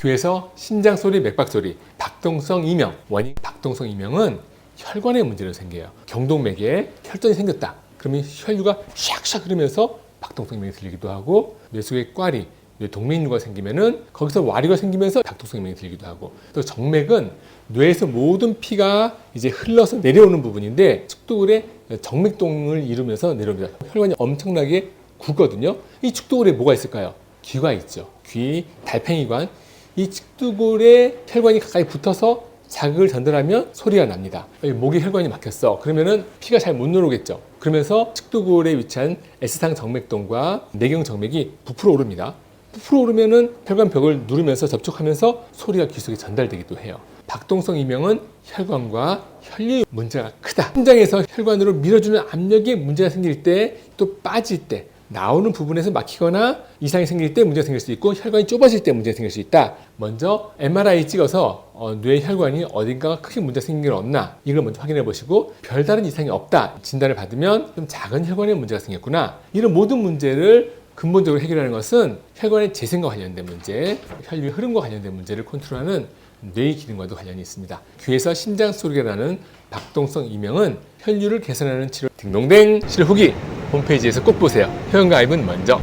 귀에서 심장 소리, 맥박 소리, 박동성 이명. 원인 박동성 이명은 혈관에 문제로 생겨요. 경동맥에 혈전이 생겼다. 그러면 혈류가 샥샥 흐르면서 박동성 이명이 들리기도 하고 뇌속에 꽈리, 뇌 동맥류가 생기면은 거기서 와류가 생기면서 박동성 이명이 들기도 하고 또 정맥은 뇌에서 모든 피가 이제 흘러서 내려오는 부분인데 축도골에 정맥동을 이루면서 내려옵니다. 혈관이 엄청나게 굵거든요. 이 축도골에 뭐가 있을까요? 귀가 있죠. 귀, 달팽이관. 이 측두골에 혈관이 가까이 붙어서 자극을 전달하면 소리가 납니다. 목에 혈관이 막혔어. 그러면은 피가 잘못 들어오겠죠. 그러면서 측두골에 위치한 S상 정맥동과 내경 정맥이 부풀어 오릅니다. 부풀어 오르면은 혈관 벽을 누르면서 접촉하면서 소리가 귀 속에 전달되기도 해요. 박동성 이명은 혈관과 혈류 문제가 크다. 심장에서 혈관으로 밀어주는 압력에 문제가 생길 때 또 빠질 때 나오는 부분에서 막히거나 이상이 생길 때 문제가 생길 수 있고 혈관이 좁아질 때 문제가 생길 수 있다. 먼저 MRI 찍어서 어, 뇌 혈관이 어딘가가 크게 문제가 생긴 게 없나 이걸 먼저 확인해 보시고 별다른 이상이 없다 진단을 받으면 좀 작은 혈관에 문제가 생겼구나 이런 모든 문제를 근본적으로 해결하는 것은 혈관의 재생과 관련된 문제, 혈류 흐름과 관련된 문제를 컨트롤하는 뇌의 기능과도 관련이 있습니다. 귀에서 심장 소리가 나는 박동성 이명은 혈류를 개선하는 치료 딩동댕 치료 후기 홈페이지에서 꼭 보세요. 회원 가입은 먼저.